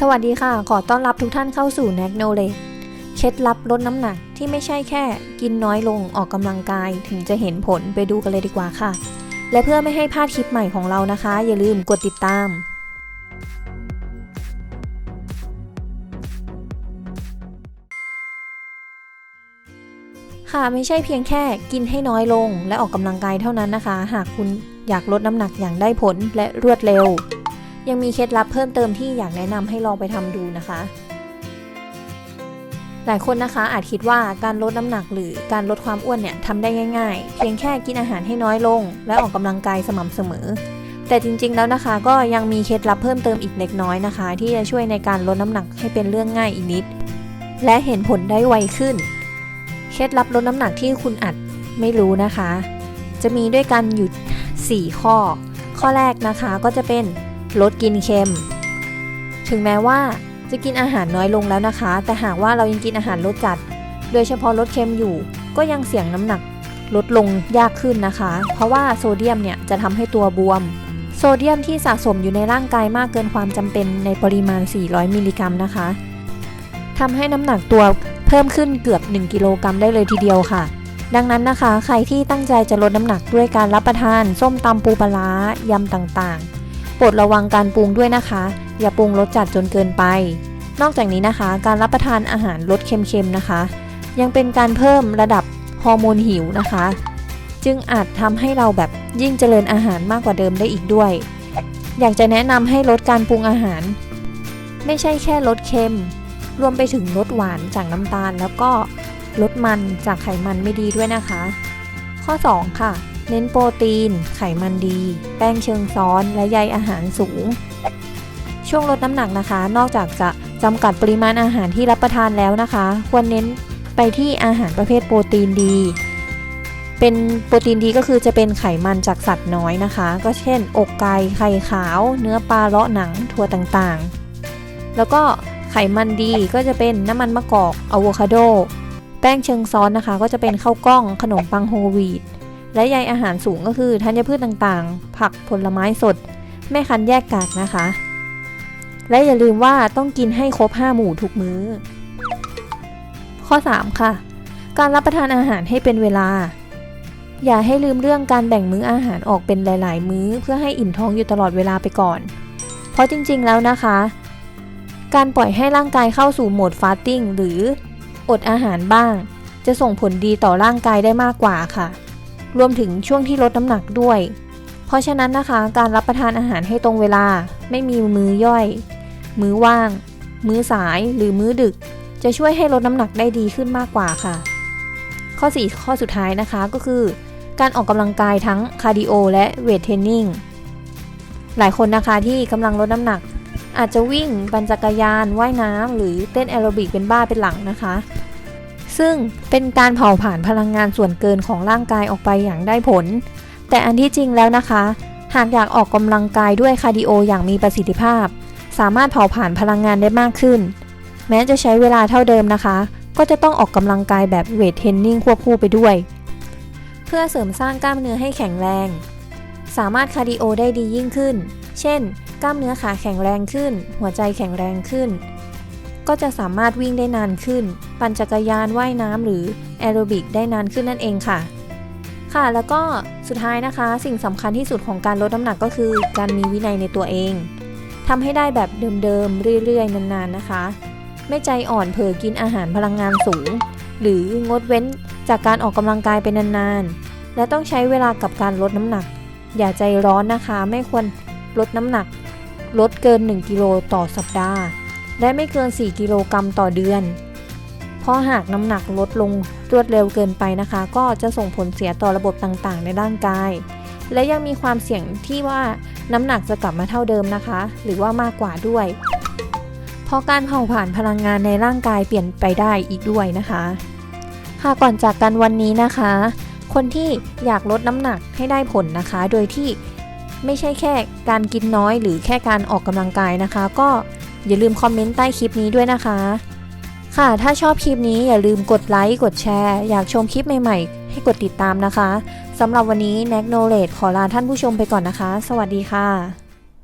สวัสดีค่ะ ขอต้อนรับทุกท่านเข้าสู่ n a c k Knowledge เคล็ดลับลดน้ำหนักที่ไม่ใช่แค่ กินน้อยลงออกกำลังกายถึงจะเห็นผลไปดูกันเลยดีกว่าค่ะ และเพื่อไม่ให้พลาดคลิปใหม่ของเรานะคะ อย่าลืมกดติดตาม ค่ะไม่ใช่เพียงแค่กินให้น้อยลงและออกกำลังกายเท่านั้นนะคะ หากคุณอยากลดน้ำหนักอย่างได้ผลและรวดเร็ว ยังมีเคล็ดลับเพิ่มเติมที่อยากแนะนำให้ลองไปทำดูนะคะ หลายคนนะคะอาจคิดว่าการลดน้ำหนักหรือการลดความอ้วนเนี่ยทำได้ง่ายๆ เพียงแค่กินอาหารให้น้อยลง และออกกำลังกายสม่ำเสมอ แต่จริงๆแล้วนะคะ ก็ยังมีเคล็ดลับเพิ่มเติมอีกเล็กน้อยนะคะ ที่จะช่วยในการลดน้ำหนักให้เป็นเรื่องง่ายอีกนิด และเห็นผลได้ไวขึ้น เคล็ดลับลดน้ำหนักที่คุณอาจไม่รู้นะคะ จะมีด้วยกันอยู่ 4 ข้อ ข้อแรกนะคะก็จะเป็น ลดกินเค็ม ถึงแม้ว่าจะกินอาหารน้อยลงแล้วนะคะ แต่หากว่าเรายังกินอาหารรสจัด โดยเฉพาะลดเค็มอยู่ ก็ยังเสี่ยงน้ำหนักลดลงยากขึ้นนะคะ เพราะว่าโซเดียมเนี่ยจะทำให้ตัวบวม โซเดียมที่สะสมอยู่ในร่างกายมากเกินความจำเป็นในปริมาณ 400 มิลลิกรัมนะคะทำให้น้ำหนักตัวเพิ่มขึ้นเกือบ 1 กิโลกรัมได้เลยทีเดียวค่ะ ดังนั้นนะคะ ใครที่ตั้งใจจะลดน้ำหนักด้วยการรับประทาน ส้มตำปูปลายำต่างๆ โปรดระวังการปรุงด้วยนะคะ อย่าปรุงรสจัดจนเกินไป นอกจากนี้นะคะ การรับประทานอาหารรสเค็มๆนะคะ ยังเป็นการเพิ่มระดับฮอร์โมนหิวนะคะ จึงอาจทำให้เราแบบยิ่งเจริญอาหารมากกว่าเดิมได้อีกด้วย อยากจะแนะนำให้ลดการปรุงอาหาร ไม่ใช่แค่ลดเค็ม รวมไปถึงลดหวานจากน้ำตาล แล้วก็ลดมันจากไขมันไม่ดีด้วยนะคะ ข้อ 2 ค่ะ เน้นโปรตีน ไขมันดี แป้งเชิงซ้อน และใยอาหารสูง ช่วงลดน้ำหนักนะคะ นอกจากจะจำกัดปริมาณอาหารที่รับประทานแล้วนะคะ ควรเน้นไปที่อาหารประเภทโปรตีนดี เป็นโปรตีนดีก็คือจะเป็นไขมันจากสัตว์น้อยนะคะ ก็เช่น อกไก่ไข่ขาว เนื้อปลาเลาะหนังถั่วต่างๆ แล้วก็ไขมันดีก็จะเป็นน้ำมันมะกอกอะโวคาโด แป้งเชิงซ้อนนะคะ ก็จะเป็นข้าวกล้องขนมปังโฮลวีต และใยอาหารสูงก็คือธัญพืชต่างๆ ผักผลไม้สด ไม่คันแยกกากนะคะ และอย่าลืมว่าต้องกินให้ครบ 5 หมู่ทุกมื้อ ข้อ 3 ค่ะ การรับประทานอาหารให้เป็นเวลา อย่าให้ลืมเรื่องการแบ่งมื้ออาหารออกเป็นหลาย ๆ มื้อ เพื่อให้อิ่มท้องอยู่ตลอดเวลาไปก่อน เพราะจริงๆแล้วนะคะ การปล่อยให้ร่างกายเข้าสู่โหมดฟาสติ้งหรืออดอาหารบ้าง จะส่งผลดีต่อร่างกายได้มากกว่าค่ะ รวมถึงช่วงที่ลดน้ำหนักด้วย เพราะฉะนั้นนะคะการรับประทานอาหารให้ตรงเวลา ไม่มีมื้อย่อย มื้อว่าง มื้อสายหรือมื้อดึก จะช่วยให้ลดน้ำหนักได้ดีขึ้นมากกว่าค่ะ ข้อ 4 ข้อสุดท้ายนะคะก็คือ การออกกำลังกายทั้งคาร์ดิโอและเวทเทรนนิ่งหลายคนนะคะที่กำลังลดน้ำหนัก อาจจะวิ่ง ปั่นจักรยาน ว่ายน้ำหรือเต้นแอโรบิกเป็นบ้าเป็นหลังนะคะ ซึ่งเป็นการเผาผลาญพลังงานส่วนเกินของร่างกายออกไปอย่างได้ผล แต่อันที่จริงแล้วนะคะ หากอยากออกกำลังกายด้วยคาร์ดิโออย่างมีประสิทธิภาพ สามารถเผาผลาญพลังงานได้มากขึ้น แม้จะใช้เวลาเท่าเดิมนะคะ ก็จะต้องออกกำลังกายแบบเวทเทรนนิ่งควบคู่ไปด้วย เพื่อเสริมสร้างกล้ามเนื้อให้แข็งแรง สามารถคาร์ดิโอได้ดียิ่งขึ้น เช่น กล้ามเนื้อขาแข็งแรงขึ้น หัวใจแข็งแรงขึ้น ก็จะสามารถวิ่งได้นานขึ้น ปั่นจักรยานว่ายน้ำหรือแอโรบิกได้นานขึ้นนั่นเองค่ะ ค่ะแล้วก็สุดท้ายนะคะ สิ่งสำคัญที่สุดของการลดน้ำหนักก็คือ การมีวินัยในตัวเองทำให้ได้แบบเดิมๆเรื่อยๆนานๆนะคะ ไม่ใจอ่อนเผลอกินอาหารพลังงานสูง หรืองดเว้นจากการออกกำลังกายเป็นนานๆและต้องใช้เวลากับการลดน้ำหนัก อย่าใจร้อนนะคะ ไม่ควรลดน้ำหนักลดเกิน 1 กิโลต่อสัปดาห์ และไม่เกิน 4 กิโลกรัมต่อเดือน เพราะหากน้ำหนักลดลงรวดเร็วเกินไปนะคะ ก็จะส่งผลเสียต่อระบบต่างๆ ในร่างกาย และยังมีความเสี่ยงที่ว่าน้ำหนักจะกลับมาเท่าเดิมนะคะ หรือว่ามากกว่าด้วย เพราะการเผาผลาญพลังงานในร่างกายเปลี่ยนไปได้อีกด้วยนะคะ ค่ะก่อนจากกันวันนี้นะคะ คนที่อยากลดน้ำหนักให้ได้ผลนะคะ โดยที่ไม่ใช่แค่การกินน้อยหรือแค่การออกกำลังกายนะคะ ก็ อย่าลืมคอมเมนต์ใต้คลิปนี้ด้วยนะคะ ค่ะ ถ้าชอบคลิปนี้อย่าลืมกดไลค์กดแชร์ อยากชมคลิปใหม่ๆ ให้กดติดตามนะคะสำหรับวันนี้ n a g n o l e d ขอลาท่านผู้ชมไปก่อนนะคะ สวัสดีค่ะ